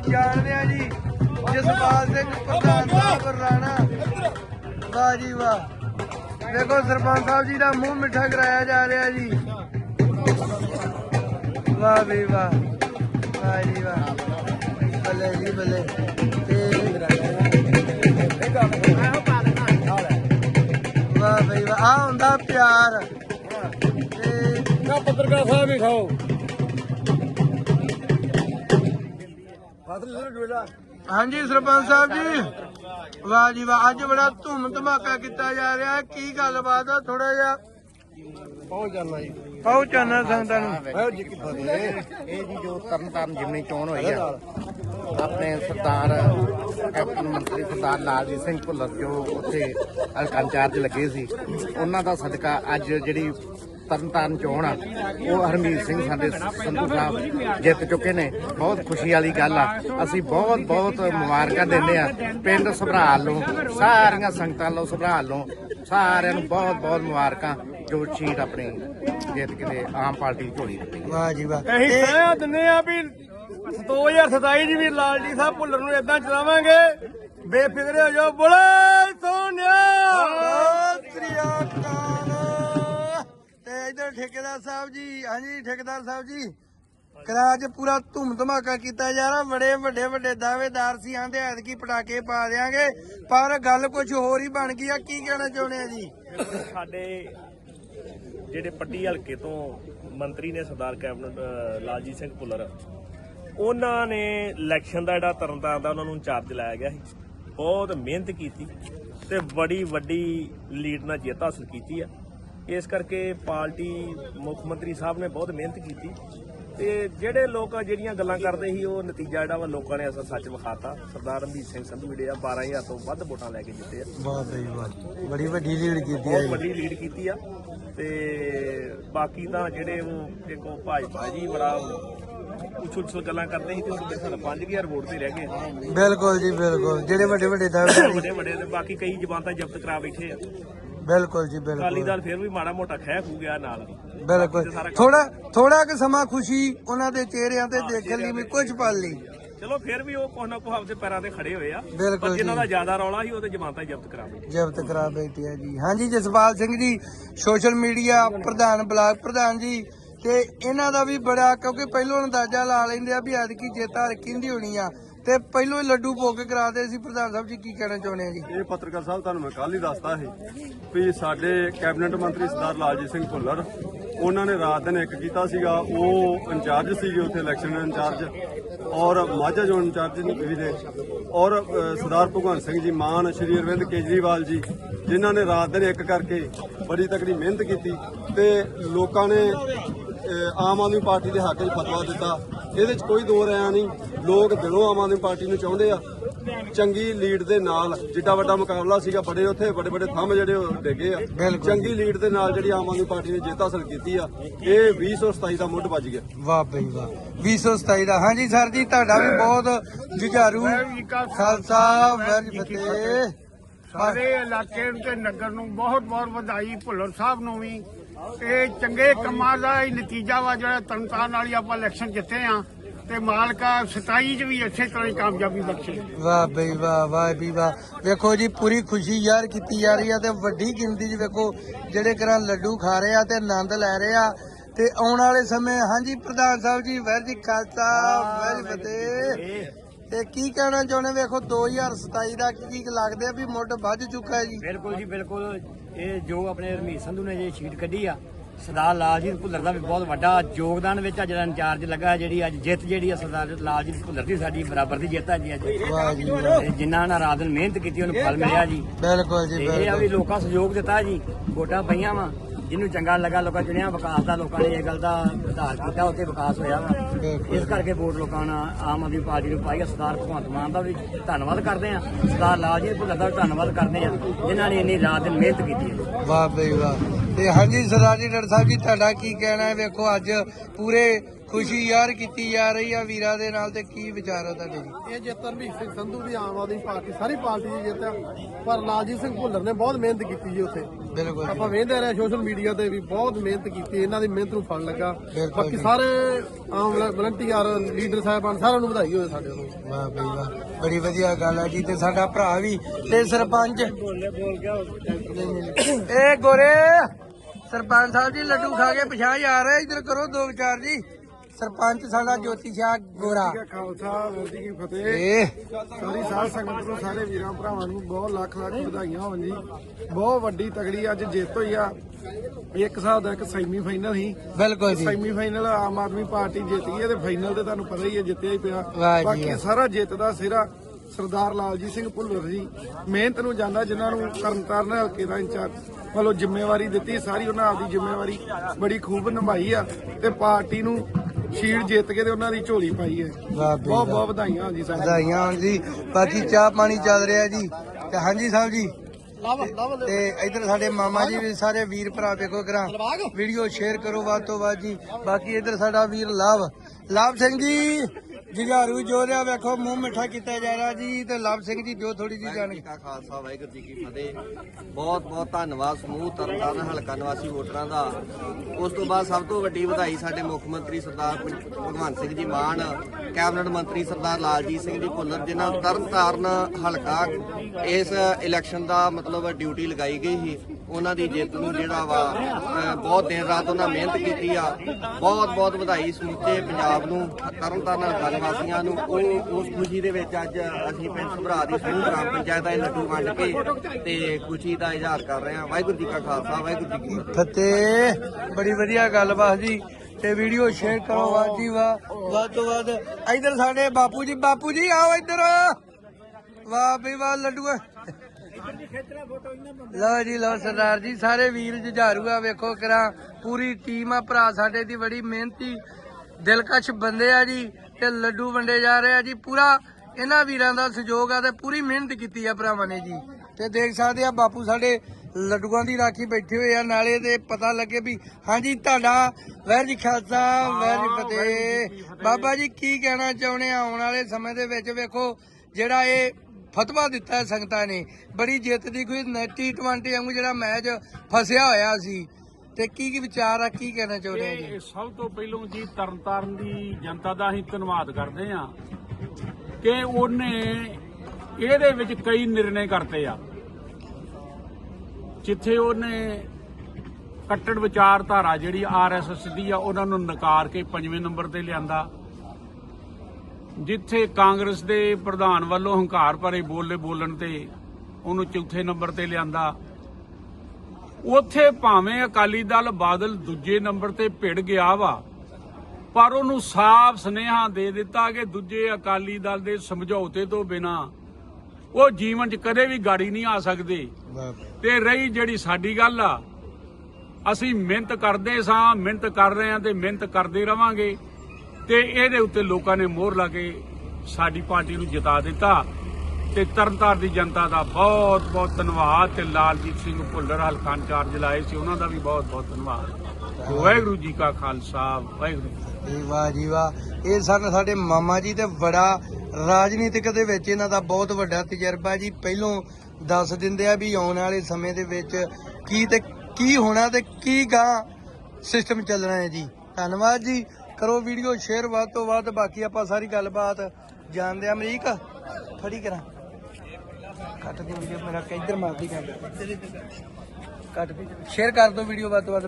ਜਾਣਦੇ ਆ ਜੀ। ਜਸਪਾਲ ਸਿੰਘ ਪ੍ਰਧਾਨ ਸਾਹਿਬ ਰਾਣਾ ਵਾਹ ਜੀ ਵਾਹ। ਦੇਖੋ ਸਰਪੰਚ ਸਾਹਿਬ ਜੀ ਦਾ ਮੂੰਹ ਮਿੱਠਾ ਕਰਾਇਆ ਜਾ ਰਿਹਾ ਜੀ। ਵਾਹ ਵੀ ਵਾਹ। ਵਾਹ ਜੀ ਵਾਹ। ਬੱਲੇ ਜੀ ਬੱਲੇ। ਤੇ ਵਾਹ ਬਈ ਵਾਹ। ਆ ਹੁੰਦਾ ਪਿਆਰ। ਤੇ ਨਾ ਪੱਤਰਕਾਰ ਸਾਹਿਬ ਹੀ ਖਾਓ। ਹਾਂਜੀ ਸਰਪੰਚ ਸਾਹਿਬ ਜੀ। ਵਾਹ ਜੀ ਵਾਹ ਅੱਜ ਬੜਾ ਧੂਮ ਧਮਾਕਾ ਕੀਤਾ ਜਾ ਰਿਹਾ ਹੈ। ਕੀ ਗੱਲਬਾਤ ਆ? ਥੋੜਾ ਜਿਹਾ ਪਹੁੰਚ ਜਾਣਾ ਜੀ। ਪਹੁੰਚਾਣਾ ਸੰਗਤਾਂ ਨੂੰ। ਵਾਹਿਗੁਰੂ ਜੀ ਕੀ ਫਤਿਹ ਇਹ ਜੀ ਜੋ ਤਰਨਤਾਰਨ ਜਿਮਨੀ ਚੋਣ ਹੋਈ ਆ ਆਪਣੇ ਸਰਦਾਰ ਕੈਪਟਨ ਮੰਤਰੀ ਸਰਦਾਰ ਲਾਲਜੀਤ ਸਿੰਘ ਭੁੱਲਰ ਜੋ ਉੱਥੇ ਹਲਕਾ ਇੰਚਾਰਜ ਲੱਗੇ ਸੀ ਉਹਨਾਂ ਦਾ ਸਦਕਾ ਅੱਜ ਜਿਹੜੀ ਤਰਨਤਾਰਨ ਚੋਣ ਆ ਉਹ ਹਰਮੀਤ ਸਿੰਘ ਸਾਡੇ ਸੰਧੂ ਸਾਹਿਬ ਜਿੱਤ ਚੁੱਕੇ ਨੇ। ਬਹੁਤ ਖੁਸ਼ੀ ਵਾਲੀ ਗੱਲ ਆ। ਅਸੀਂ ਬਹੁਤ ਬਹੁਤ ਮੁਬਾਰਕਾਂ ਦਿੰਦੇ ਆ। ਪਿੰਡ ਸਭਰਾਲ ਨੂੰ ਸਾਰੀਆਂ ਸੰਗਤਾਂ ਨੂੰ ਸਭਰਾਲ ਨੂੰ ਸਾਰਿਆਂ ਨੂੰ ਬਹੁਤ ਬਹੁਤ ਮੁਬਾਰਕਾਂ। ਜੋ ਸ਼ੀਟ ਆਪਣੀ ਜਿੱਤ ਕੇ ਆਮ ਪਾਰਟੀ ਦੀ ਝੋਲੀ ਦਿੱਤੀ। ਵਾਹ ਜੀ ਵਾਹ। ਅਸੀਂ ਇਹ- ਕਹਿਆ ਦਿੰਦੇ ਆ ਵੀ 2027 ਜੀ ਵੀ ਲਾਲਜੀ ਸਾਹਿਬ ਭੁੱਲਰ ਨੂੰ ਇਦਾਂ ਚਲਾਵਾਂਗੇ। ਬੇਫਿਕਰੇ ਹੋ ਜਾਓ। ਬੋਲੇ ਸੋਨਿਆ! ਸਤਿ ਸ੍ਰੀ ਅਕਾਲ। ਇਧਰ ਠੇਕੇਦਾਰ ਸਾਹਿਬ ਜੀ, ਹਾਂਜੀ ਠੇਕੇਦਾਰ ਸਾਹਿਬ ਜੀ। ਕਰਾ ਪੂਰਾ ਧੂਮ ਧਮਾਕਾ ਕੀਤਾ ਜਾ ਰਿਹਾ। ਬੜੇ ਵੱਡੇ ਵੱਡੇ ਦਾਅਵੇਦਾਰ ਸੀ, ਆਂਦੇ ਐਤਕੀ ਪਟਾਕੇ ਪਾ ਦੇਾਂਗੇ ਪਰ ਗੱਲ ਕੁਝ ਹੋਰ ਹੀ ਬਣ ਗਈ ਆ, ਕੀ ਕਹਿਣਾ ਚਾਹੁੰਦੇ ਆ ਜੀ? ਸਾਡੇ ਜਿਹੜੇ ਪੱਟੀ ਹਲਕੇ ਤੋਂ ਮੰਤਰੀ ਨੇ ਸਰਦਾਰ ਕੈਬਨਿਟ ਲਾਲਜੀਤ ਸਿੰਘ ਭੁੱਲਰ, ਉਹਨਾਂ ਨੇ ਇਲੈਕਸ਼ਨ ਦਾ ਜਿਹੜਾ ਤਰਨਤਾਰਨ ਦਾ ਉਹਨਾਂ ਨੂੰ ਇੰਚਾਰਜ ਲਾਇਆ ਗਿਆ ਸੀ। ਬਹੁਤ ਮਿਹਨਤ ਕੀਤੀ ਤੇ ਬੜੀ ਵੱਡੀ ਲੀਡ ਨਾਲ ਜਿੱਤ ਹਾਸਲ ਕੀਤੀ ਆ। ਇਸ ਕਰਕੇ ਪਾਰਟੀ ਮੁੱਖ ਮੰਤਰੀ ਸਾਹਿਬ ਨੇ ਬਹੁਤ ਮਿਹਨਤ ਕੀਤੀ ਤੇ ਜਿਹੜੇ ਲੋਕ ਜਿਹੜੀਆਂ ਗੱਲਾਂ ਕਰਦੇ ਸੀ ਉਹ ਨਤੀਜਾ ਜਿਹੜਾ ਵਾ ਲੋਕਾਂ ਨੇ ਅਸਲ ਸੱਚ ਵਿਖਾਤਾ। ਸਰਦਾਰ ਰਣਜੀਤ ਸਿੰਘ ਸੰਧੂ ਜਿਹੜੇ ਆ 12000 ਤੋਂ ਵੱਧ ਵੋਟਾਂ ਲੈ ਕੇ ਜਿੱਤੇ ਆ। ਵਾਹ ਬਈ ਵਾਹ। ਬੜੀ ਵੱਡੀ ਲੀਡ ਕੀਤੀ ਬਹੁਤ ਹੈ ਵੱਡੀ ਲੀਡ ਕੀਤੀ ਆ। ਤੇ ਬਾਕੀ ਤਾਂ ਜਿਹੜੇ ਉਹ ਉਹ ਭਾਜਪਾ ਜੀ ਬੜਾ ਉਛਲ ਉਛਲ ਗੱਲਾਂ ਕਰਦੇ ਸੀ ਤੇ ਉਹ ਸਾਡੇ 5000 ਵੋਟ ਤੇ ਰਹਿ ਗਏ। ਬਿਲਕੁਲ ਜੀ ਬਿਲਕੁਲ। ਜਿਹੜੇ ਵੱਡੇ ਵੱਡੇ ਦਾਅਵੇਦਾਰ ਵੱਡੇ ਵੱਡੇ ਤੇ ਬਾਕੀ ਕਈ ਜ਼ਬਾਨਾਂ ਜ਼ਬਤ ਕਰਾ ਬੈਠੇ ਆ। ਬਿਲਕੁਲ ਜੀ ਅਕਾਲੀ ਬਿਲਕੁਲ ਦਲ ਫਿਰ ਵੀ ਮਾੜਾ ਮੋਟਾ ਖਹਿ ਖੂ ਗਿਆ ਨਾਲ। ਬਿਲਕੁਲ। ਥੋੜਾ ਥੋੜਾ ਕਿ ਸਮਾਂ ਖੁਸ਼ੀ ਉਹਨਾਂ ਦੇ ਚਿਹਰਿਆਂ ਤੇ ਦੇਖਣ ਲਈ ਵੀ ਕੁਝ ਪਲ ਲਈ। ਚਲੋ ਫਿਰ ਵੀ ਉਹ ਕੁਛ ਨਾ ਆਪਦੇ ਪੈਰਾਂ ਤੇ ਖੜੇ ਹੋਏ ਆ। ਬਿਲਕੁਲ ਪਰ ਜਿਨ੍ਹਾਂ। ਦਾ ਜ਼ਿਆਦਾ ਰੌਲਾ ਸੀ ਉਹ ਤੇ ਜ਼ਬਤ ਕਰਾ ਬੈਠੇ ਜਬਤ ਕਰਾ ਬੈਠੇ ਆ ਜੀ। ਹਾਂਜੀ ਜਸਪਾਲ ਸਿੰਘ ਜੀ ਸੋਸ਼ਲ ਮੀਡੀਆ ਪ੍ਰਧਾਨ ਬਲਾਕ ਪ੍ਰਧਾਨ ਜੀ ਤੇ ਇਹਨਾਂ ਦਾ ਵੀ ਬੜਾ ਕਿਉਂਕਿ ਪਹਿਲੋਂ ਅੰਦਾਜ਼ਾ ਲਾ ਲੈਂਦੇ ਆ ਵੀ ਐਤਕੀ ਜਿੱਤ ਹਰ ਕਿੰਦੀ ਹੋਣੀ ਆ। ਤੇ ਪਹਿਲੋਂ ਹੀ ਲੱਡੂ ਭੋਗ ਕਰਾਦੇ ਸੀ ਪ੍ਰਧਾਨ ਸਾਹਿਬ ਜੀ ਕੀ ਕਹਿਣਾ ਚਾਹੁੰਦੇ ਆ ਜੀ? ਇਹ ਪੱਤਰਕਾਰ ਸਾਹਿਬ ਤੁਹਾਨੂੰ ਮੈਂ ਕੱਲ ਹੀ ਦੱਸਤਾ ਸੀ ਵੀ ਸਾਡੇ ਕੈਬਨਿਟ ਮੰਤਰੀ ਸਰਦਾਰ ਲਾਲਜੀਤ ਸਿੰਘ ਭੁੱਲਰ, ਉਹਨਾਂ ਨੇ ਰਾਤ ਦਿਨ ਇੱਕ ਕੀਤਾ ਸੀਗਾ, ਉਹ ਇੰਚਾਰਜ ਸੀਗੇ ਉੱਥੇ ਇਲੈਕਸ਼ਨ ਇੰਚਾਰਜ ਔਰ ਮਾਝਾ ਜ਼ੋਨ ਇੰਚਾਰਜ ਵੀ ਨੇ ਔਰ ਸਰਦਾਰ ਭਗਵੰਤ ਸਿੰਘ ਜੀ, ਮਾਨ ਸ਼੍ਰੀ ਅਰਵਿੰਦ ਕੇਜਰੀਵਾਲ ਜੀ, ਜਿਨ੍ਹਾਂ ਨੇ ਰਾਤ ਦਿਨ ਇੱਕ ਕਰਕੇ ਬੜੀ ਤਕੜੀ ਮਿਹਨਤ ਕੀਤੀ ਤੇ ਲੋਕਾਂ ਨੇ ਆਮ ਆਦਮੀ ਪਾਰਟੀ ਦੇ ਹੱਕ 'ਚ ਫਤਵਾ ਦਿੱਤਾ। ਇਹਦੇ 'ਚ ਕੋਈ ਦੋ ਰਾਇ ਨਹੀਂ। ਲੋਕ ਦਿਲੋਂ ਆਮ ਆਦਮੀ ਪਾਰਟੀ ਨੂੰ ਚਾਹੁੰਦੇ ਆ। ਚੰਗੀ ਲੀਡ ਦੇ ਨਾਲ ਜਿੱਡਾ ਵੱਡਾ ਮੁਕਾਬਲਾ ਸੀਗਾ ਬੜੇ ਉੱਥੇ ਵੱਡੇ ਵੱਡੇ ਥੰਮ ਜਿਹੜੇ ਉਹ ਡਿੱਗੇ ਆ। ਚੰਗੀ ਲੀਡ ਦੇ ਨਾਲ ਜਿਹੜੀ ਆਮ ਆਦਮੀ ਪਾਰਟੀ ਨੇ ਜਿੱਤ ਹਾਸਲ ਕੀਤੀ ਆ ਇਹ 2027 ਦਾ ਮੁੱਢ ਵੱਜ ਗਿਆ। ਵਾਹ ਬਈ ਵਾਹ 227 ਦਾ। ਹਾਂਜੀ ਸਰ ਜੀ ਤੁਹਾਡਾ ਵੀ ਬਹੁਤ ਜੁਝਾਰੂ। ਖਾਲਸਾ ਵੈਰੀ ਫਤਿਹ। ਸਾਰੇ ਇਲਾਕੇ ਤੇ ਨਗਰ ਨੂੰ ਬਹੁਤ ਬਹੁਤ ਵਧਾਈ ਭੁੱਲਰ ਸਾਹਿਬ ਨੂੰ ਵੀ। ਤੇ ਚੰਗੇ ਕੰਮਾਂ ਦਾ ਹੀ ਨਤੀਜਾ ਵਾ ਜਿਹੜਾ ਤਰਨਤਾਰਨ ਵਾਲੀ ਆਪਾਂ ਇਲੈਕਸ਼ਨ ਜਿੱਤੇ ਆ ਤੇ ਮਾਲਕਾ 27 ਚ ਵੀ ਇਸੇ ਤਰ੍ਹਾਂ ਕਾਮਯਾਬੀ ਬਖਸ਼ੇ। ਵਾਹ ਬਈ ਵਾਹ ਵਾਹ ਵੀ ਵਾਹ। ਵੇਖੋ ਜੀ, ਪੂਰੀ ਖੁਸ਼ੀ ਯਾਰ ਕੀਤੀ ਜਾ ਰਹੀ ਆ ਤੇ ਵੱਡੀ ਗਿਣਤੀ 'ਚ ਵੇਖੋ ਜਿਹੜੇ ਘਰਾਂ ਲੱਡੂ ਖਾ ਰਹੇ ਆ ਤੇ ਆਨੰਦ ਲੈ ਰਹੇ ਆ। ਤੇ ਆਉਣ ਵਾਲੇ ਸਮੇਂ, ਹਾਂਜੀ, ਪ੍ਰਧਾਨ ਸਾਹਿਬ ਜੀ ਵੈਰ ਜੀ ਖਾਲਸਾ ਵੈਰੀ ਫਤਿਹ। ਤੇ ਕੀ ਕਹਿਣਾ ਚਾਹੁੰਦੇ? ਵੇਖੋ 2027 ਦਾ ਕੀ ਲੱਗਦਾ ਵੀ ਮੁੱਢ ਵੱਜ ਚੁੱਕਾ ਹੈ ਜੀ। ਬਿਲਕੁਲ ਜੀ ਬਿਲਕੁਲ। ਇਹ ਜੋ ਆਪਣੇ ਰਮੀਤ ਸੰਧੂ ਨੇ ਜੇ ਸ਼ੀਟ ਕੱਢੀ ਆ ਸਰਦਾਰ ਲਾਲਜੀਤ ਭੁੱਲਰ ਦਾ ਵੀ ਬਹੁਤ ਵੱਡਾ ਯੋਗਦਾਨ ਵਿੱਚ ਆ ਜਿਹੜਾ ਇੰਚਾਰਜ ਲੱਗਾ ਜਿਹੜੀ ਅੱਜ ਜਿੱਤ ਜਿਹੜੀ ਆ ਸਰਦਾਰ ਲਾਲਜੀਤ ਭੁੱਲਰ ਦੀ ਸਾਡੀ ਬਰਾਬਰ ਦੀ ਜਿੱਤ ਆ ਜੀ ਅੱਜ। ਜੀ ਤੇ ਜਿਨ੍ਹਾਂ ਨਾਲ ਰਾਤ ਦਿਨ ਮਿਹਨਤ ਕੀਤੀ ਉਹਨੂੰ ਫਲ ਮਿਲਿਆ ਜੀ। ਬਿਲਕੁਲ ਜੀ ਇਹ ਆ ਵੀ ਲੋਕਾਂ ਸਹਿਯੋਗ ਦਿੱਤਾ ਜੀ ਵੋਟਾਂ ਪਈਆਂ ਵਾ। ਜਿਹਨੂੰ ਚੰਗਾ ਲੱਗਾ ਲੋਕਾਂ ਚੁਣਿਆ ਵਿਕਾਸ ਦਾ ਲੋਕਾਂ ਨੇ ਇਹ ਗੱਲ ਦਾ ਆਧਾਰ ਕੀਤਾ ਉੱਥੇ ਵਿਕਾਸ ਹੋਇਆ ਵਾ। ਇਸ ਕਰਕੇ ਵੋਟ ਲੋਕਾਂ ਨੇ ਆਮ ਆਦਮੀ ਪਾਰਟੀ ਨੂੰ ਪਾਈ ਆ ਸਰਦਾਰ ਭਗਵੰਤ ਮਾਨ ਦਾ ਵੀ ਧੰਨਵਾਦ ਕਰਦੇ ਆ। ਸਰਦਾਰ ਲਾਲਜੀਤ ਭੁੱਲਰ ਦਾ ਵੀ ਧੰਨਵਾਦ ਕਰਦੇ ਆ ਜਿਨ੍ਹਾਂ ਨੇ ਇੰਨੀ ਰਾਤ ਦਿਨ ਮਿਹਨਤ ਕੀਤੀ ਹੈ ਵਾਹ ਬਈ ਵਾਹ। ਤੇ ਹਾਂਜੀ ਸਰਦਾਰ ਜੀ ਡਾਕਟਰ ਸਾਹਿਬ ਜੀ ਤੁਹਾਡਾ ਕੀ ਕਹਿਣਾ ਹੈ? ਵੇਖੋ ਅੱਜ ਪੂਰੇ ਖੁਸ਼ੀ ਯਾਰ ਕੀਤੀ ਜਾ ਰਹੀ ਆ ਵੀਰਾਂ ਦੇ ਨਾਲ ਤੇ ਕੀ ਵਿਚਾਰ ਆ ਤੁਹਾਡੇ ਜੀ? ਇਹ ਜਿੱਤ ਰਣਵੀਰ ਸਿੰਘ ਸੰਧੂ ਦੀ ਆਮ ਆਦਮੀ ਪਾਰਟੀ ਸਾਰੀ ਪਾਰਟੀ ਦੀ ਜਿੱਤ ਆ। ਪਰ ਲਾਲਜੀਤ ਸਿੰਘ ਭੁੱਲਰ ਨੇ ਬਹੁਤ ਮਿਹਨਤ ਕੀਤੀ ਜੀ ਉੱਥੇ। ਜੀ ਆਪਾਂ ਵੇਖਦੇ ਰਹੇ ਸੋਸ਼ਲ ਮੀਡੀਆ ਤੇ ਵੀ ਬਹੁਤ ਮਿਹਨਤ ਕੀਤੀ ਇਹਨਾਂ ਦੀ ਮਿਹਨਤ ਨੂੰ ਫਲ ਲੱਗਾ। ਬਾਕੀ ਜੀ। ਸਾਰੇ ਆਮ ਵਲੰਟੀਅਰ ਲੀਡਰ ਸਾਹਿਬਾਨ ਸਾਰਿਆਂ ਨੂੰ ਵਧਾਈ ਹੋਵੇ ਸਾਡੇ ਨੂੰ ਵਾਹ ਬਈ ਵਾਹ ਬੜੀ ਵਧੀਆ ਗੱਲ ਹੈ ਜੀ ਤੇ ਸਾਡਾ ਭਰਾ ਵੀ ਤੇ ਸਰਪੰਚ। ਇਹ ਗੋਰੇ ਸਰਪੰਚ ਸਾਹਿਬ ਜੀ ਲੱਡੂ ਖਾ ਕੇ ਪਛਾਣ ਆ ਰਹੇ ਇਧਰ ਕਰੋ ਦੋ ਵਿਚਾਰ ਜੀ। ਸਰਪੰਚ ਸਾਡਾ ਜੋਤੀ ਸ਼ਾਹ ਗੋਰਾ। ਖਾਲਸਾ ਵਰਦੀ ਕੀ ਫਤਿਹ। ਸਾਰੀ ਸਾਧ ਸੰਗਤ ਨੂੰ ਸਾਰੇ ਵੀਰਾਂ ਭਰਾਵਾਂ ਨੂੰ ਬਹੁਤ ਲੱਖ ਲੱਖ ਵਧਾਈਆਂ ਹੋਣ ਜੀ। ਬਹੁਤ ਵੱਡੀ ਤਗੜੀ ਅੱਜ ਜਿੱਤ ਹੋਈ ਆ। ਇੱਕ ਹਿਸਾਬ ਦਾ ਇੱਕ ਸੈਮੀ ਫਾਈਨਲ ਸੀ। ਬਿਲਕੁਲ ਜੀ। Semi final Aam Aadmi party ਜਿੱਤ ਗਈ ਹੈ ਤੇ ਫਾਈਨਲ ਤੇ ਤੁਹਾਨੂੰ ਪਤਾ ਹੀ ਹੈ ਜਿੱਤਿਆ ਹੀ ਪਿਆ। ਵਾਹ ਜੀ ਬਾਕੀ ਵਾਹ। ਸਾਰਾ ਜਿੱਤ ਦਾ ਸਿਰਾ ਸਰਦਾਰ ਲਾਲਜੀਤ ਸਿੰਘ ਭੁੱਲਰ ਜੀ। ਮਿਹਨਤ ਨੂੰ ਜਾਂਦਾ ਜਿਨ੍ਹਾਂ ਨੂੰ ਕਰਨਤਾਰਨ ਹਲਕੇ ਦਾ ਇੰਚਾਰਜ ਵੱਲੋਂ ਜ਼ਿੰਮੇਵਾਰੀ ਦਿੱਤੀ। ਸਾਰੀ ਉਹਨਾਂ ਆਪਦੀ ਜ਼ਿੰਮੇਵਾਰੀ ਬੜੀ ਖੂਬ ਨਿਭਾਈ ਆ ਤੇ ਪਾਰਟੀ ਨੂੰ ਸ਼ੀਲਡ ਜਿੱਤ ਕੇ ਤੇ ਉਹਨਾਂ ਦੀ ਝੋਲੀ ਪਾਈ ਹੈ। ਵਾਹ ਬਈ ਬਹੁਤ। ਬਹੁਤ ਵਧਾਈਆਂ ਹੋਣ ਜੀ ਸਾਨੂੰ ਵਧਾਈਆਂ ਹੋਣ ਜੀ। ਬਾਕੀ ਚਾਹ ਪਾਣੀ ਚੱਲ ਰਿਹਾ ਜੀ। ਤੇ ਹਾਂਜੀ ਸਾਹਿਬ ਜੀ। ਤੇ ਇਧਰ ਸਾਡੇ ਮਾਮਾ ਜੀ ਵੀ ਸਾਰੇ ਵੀਰ ਭਰਾ ਵੇਖੋ ਕਰਾਂ। ਵੀਡੀਓ ਸ਼ੇਅਰ ਕਰੋ ਵੱਧ ਤੋਂ ਵੱਧ ਜੀ। ਬਾਕੀ ਇਧਰ ਸਾਡਾ ਵੀਰ ਲਵ। ਲਵ ਸਿੰਘ ਜੀ। ਜਿਗਾਰੂ ਜੋ ਵੇਖੋ, ਮੂੰਹ ਮਿੱਠਾ ਕੀਤਾ ਜਾ ਰਿਹਾ ਜੀ, ਤੇ ਲਵ ਸਿੰਘ ਜੀ ਜੋ ਥੋੜੀ ਜੀ ਜਾਣਕਾਰੀ ਕਾ ਖਾਲਸਾ, ਵਾਹਿਗੁਰੂ ਜੀ ਕੀ ਫਤਿਹ। ਬਹੁਤ ਬਹੁਤ ਧੰਨਵਾਦ ਸਮੂਹ ਤਰਨਤਾਰਨ ਹਲਕਾ ਨਿਵਾਸੀ ਵੋਟਰਾਂ ਦਾ। ਉਸ ਤੋਂ ਬਾਅਦ ਸਭ ਤੋਂ ਵੱਡੀ ਵਧਾਈ ਸਾਡੇ ਮੁੱਖ ਮੰਤਰੀ ਸਰਦਾਰ ਭਗਵੰਤ ਸਿੰਘ ਜੀ ਮਾਨ, ਕੈਬਨਿਟ ਮੰਤਰੀ ਸਰਦਾਰ ਲਾਲਜੀਤ ਸਿੰਘ ਜੀ ਭੁੱਲਰ, ਜਿਨ੍ਹਾਂ ਨੂੰ ਤਰਨਤਾਰਨ ਹਲਕਾ ਇਸ ਇਲੈਕਸ਼ਨ ਦਾ ਮਤਲਬ ਡਿਊਟੀ ਲਗਾਈ ਗਈ ਸੀ। ਉਹਨਾਂ ਦੀ ਜਿੱਤ ਨੂੰ ਜਿਹੜਾ ਵਾ ਬਹੁਤ ਦਿਨ ਰਾਤ ਉਹਨਾਂ ਮਿਹਨਤ ਕੀਤੀ ਆ। ਬਹੁਤ ਬਹੁਤ ਵਧਾਈ ਸਮੁੱਚੇ ਪੰਜਾਬ ਨੂੰ, ਤਰਨਤਾਰਨ ਹਲਕਾ ਨਿਵਾਸੀਆਂ ਨੂੰ। ਉਹ ਉਸ ਖੁਸ਼ੀ ਦੇ ਵਿੱਚ ਅੱਜ ਅਸੀਂ ਪਿੰਡ ਸਭਰਾ ਦੀ ਸਮੂਹ ਗ੍ਰਾਮ ਪੰਚਾਇਤ ਦੇ ਲੱਡੂ ਵੰਡ ਕੇ ਤੇ ਖੁਸ਼ੀ ਦਾ ਇਜ਼ਹਾਰ ਕਰ ਰਹੇ ਹਾਂ। ਵਾਹਿਗੁਰੂ ਜੀ ਕਾ ਖਾਲਸਾ, ਵਾਹਿਗੁਰੂ ਜੀ ਕੀ ਫਤਿਹ। ਬੜੀ ਵਧੀਆ ਗੱਲਬਾਤ ਜੀ। ਤੇ ਵੀਡੀਓ ਸ਼ੇਅਰ ਕਰੋ ਵਾਹ ਜੀ ਵਾਹ ਵੱਧ ਤੋਂ ਵੱਧ। ਇਧਰ ਸਾਡੇ ਬਾਪੂ ਜੀ ਬਾਪੂ ਜੀ ਆਓ ਇਧਰ। ਵਾਹ ਬਈ ਵਾਹ ਲੱਡੂ ਲਓ ਜੀ, ਲਓ ਸਰਦਾਰ ਜੀ, ਸਾਰੇ ਵੀਰ ਜੁਝਾਰੂ ਆ ਵੇਖੋ ਕਰਾਂ, ਪੂਰੀ ਟੀਮ ਆ, ਭਰਾ ਸਾਡੇ ਦੀ ਬੜੀ ਮਿਹਨਤੀ, ਦਿਲਕਸ਼ ਬੰਦੇ ਆ ਜੀ, ਤੇ ਲੱਡੂ ਵੰਡੇ ਜਾ ਰਹੇ ਆ ਜੀ, ਪੂਰਾ ਇਹਨਾਂ ਵੀਰਾਂ ਦਾ ਸਹਿਯੋਗ ਆ ਤੇ ਪੂਰੀ ਮਿਹਨਤ ਕੀਤੀ ਆ ਭਰਾਵਾਂ ਨੇ ਜੀ। ਤੇ ਦੇਖ ਸਕਦੇ ਆ, ਬਾਪੂ ਸਾਡੇ ਲੱਡੂਆਂ ਦੀ ਰਾਖੀ ਬੈਠੇ ਹੋਏ ਆ, ਨਾਲੇ ਤੇ ਪਤਾ ਲੱਗੇ ਵੀ, ਹਾਂਜੀ, ਤੁਹਾਡਾ ਵੈਰ ਜੀ ਖਾਲਸਾ ਵੈਰ ਜੀ ਫਤਿਹ। ਬਾਬਾ ਜੀ, ਕੀ ਕਹਿਣਾ ਚਾਹੁੰਦੇ ਆ ਆਉਣ ਵਾਲੇ ਸਮੇਂ ਦੇ ਵਿੱਚ? ਵੇਖੋ, ਜਿਹੜਾ ਇਹ ਫਤਵਾ ਦਿੱਤਾ ਹੈ ਸੰਗਤਾਂ ਨੇ। ਬੜੀ ਜਿੱਤ ਦੀ ਕੋਈ 90 20 ਵਾਂਗੂ ਜਿਹੜਾ ਮੈਚ ਫਸਿਆ ਹੋਇਆ ਸੀ। ਤੇ ਕੀ ਕੀ ਵਿਚਾਰ ਆ, ਕੀ ਕਹਿਣਾ ਚਾਹੁੰਦੇ ਆ ਜੀ? ਇਹ ਸਭ ਤੋਂ ਪਹਿਲਾਂ ਜੀ ਤਰਨਤਾਰਨ ਦੀ ਜਨਤਾ ਦਾ ਅਸੀਂ ਧੰਨਵਾਦ ਕਰਦੇ ਹਾਂ ਕਿ ਉਹਨੇ ਇਹਦੇ ਵਿੱਚ ਕਈ ਨਿਰਣੇ ਕਰਤੇ ਆ। ਜਿੱਥੇ ਉਹਨੇ ਕੱਟੜ ਵਿਚਾਰਧਾਰਾ ਜਿਹੜੀ ਆਰਐਸਐਸ ਦੀ ਆ, ਉਹਨਾਂ ਨੂੰ ਨਕਾਰ ਕੇ ਪੰਜਵੇਂ ਨੰਬਰ ਤੇ ਲਿਆਂਦਾ। ਜਿੱਥੇ ਕਾਂਗਰਸ ਦੇ ਪ੍ਰਧਾਨ ਵੱਲੋਂ ਹੰਕਾਰ ਭਰੇ ਬੋਲੇ ਬੋਲਣ ਤੇ ਉਹਨੂੰ ਚੌਥੇ ਨੰਬਰ ਤੇ ਲਿਆਂਦਾ ਉੱਥੇ ਭਾਵੇਂ ਅਕਾਲੀ ਦਲ ਬਾਦਲ ਦੂਜੇ ਨੰਬਰ ਤੇ ਭਿੜ ਗਿਆ ਵਾ ਪਰ ਉਹਨੂੰ ਸਾਫ਼ ਸੁਨੇਹਾ ਦੇ ਦਿੱਤਾ ਕਿ ਦੂਜੇ ਅਕਾਲੀ ਦਲ ਦੇ ਸਮਝੌਤੇ ਤੋਂ ਬਿਨਾ ਉਹ ਜੀਵਨ 'ਚ ਕਦੇ ਵੀ ਗਾੜੀ ਨਹੀਂ ਆ ਸਕਦੇ। ਤੇ ਰਹੀ ਜਿਹੜੀ ਸਾਡੀ ਗੱਲ ਆ ਅਸੀਂ ਮਿਹਨਤ ਕਰਦੇ ਸਾਂ ਮਿਹਨਤ ਕਰ ਰਹੇ ਹਾਂ ਤੇ ਮਿਹਨਤ ਕਰਦੇ ਰਵਾਂਗੇ। ਤੇ ਇਹਦੇ ਉੱਤੇ ਲੋਕਾਂ ਨੇ ਮੋਹਰ ਲਾ ਕੇ ਸਾਡੀ ਪਾਰਟੀ ਨੂੰ ਜਿਤਾ ਦਿੱਤਾ ਤੇ ਤਰਨਤਾਰਨ ਦੀ ਜਨਤਾ ਦਾ ਬਹੁਤ ਬਹੁਤ ਧੰਨਵਾਦ ਤੇ ਲਾਲਜੀਤ ਸਿੰਘ ਭੁੱਲਰ ਹਲਕਾ ਇੰਚਾਰਜ ਲਾਏ ਸੀ, ਉਹਨਾਂ ਦਾ ਵੀ ਬਹੁਤ ਬਹੁਤ ਧੰਨਵਾਦ। ਵਾਹਿਗੁਰੂ ਜੀ ਕਾ ਖਾਲਸਾ, ਵਾਹਿਗੁਰੂ ਜੀ ਜੀ ਵਾਹ ਜੀ ਵਾਹ। ਇਹ ਸਨ ਸਾਡੇ ਮਾਮਾ ਜੀ ਤੇ ਬੜਾ ਰਾਜਨੀਤਿਕ ਦੇ ਵਿੱਚ ਇਹਨਾਂ ਦਾ ਬਹੁਤ ਵੱਡਾ ਤਜਰਬਾ ਜੀ। ਪਹਿਲੋਂ ਦੱਸ ਦਿੰਦੇ ਆ ਵੀ ਆਉਣ ਵਾਲੇ ਸਮੇਂ ਦੇ ਵਿੱਚ ਕੀ ਤੇ ਕੀ ਹੋਣਾ ਤੇ ਕੀ ਗਾਂ ਸਿਸਟਮ ਚੱਲਣਾ ਹੈ ਜੀ। ਧੰਨਵਾਦ ਜੀ। ਕਰੋ ਵੀਡੀਓ ਸ਼ੇਅਰ ਵੱਧ ਤੋਂ ਵੱਧ, ਬਾਕੀ ਆਪਾਂ ਸਾਰੀ ਗੱਲਬਾਤ ਜਾਣਦੇ ਆ ਅਮਰੀਕ, ਖੜੀ ਕਰਾਂ। ਕੱਟ ਦੀ ਵੀਡੀਓ, ਮੇਰਾ ਕਿੱਧਰ ਮਾਰਦੀ ਕਰ ਕੱਟ ਦੀ। ਸ਼ੇਅਰ ਕਰ ਦਿਓ ਵੀਡੀਓ ਵੱਧ ਤੋਂ ਵੱਧ।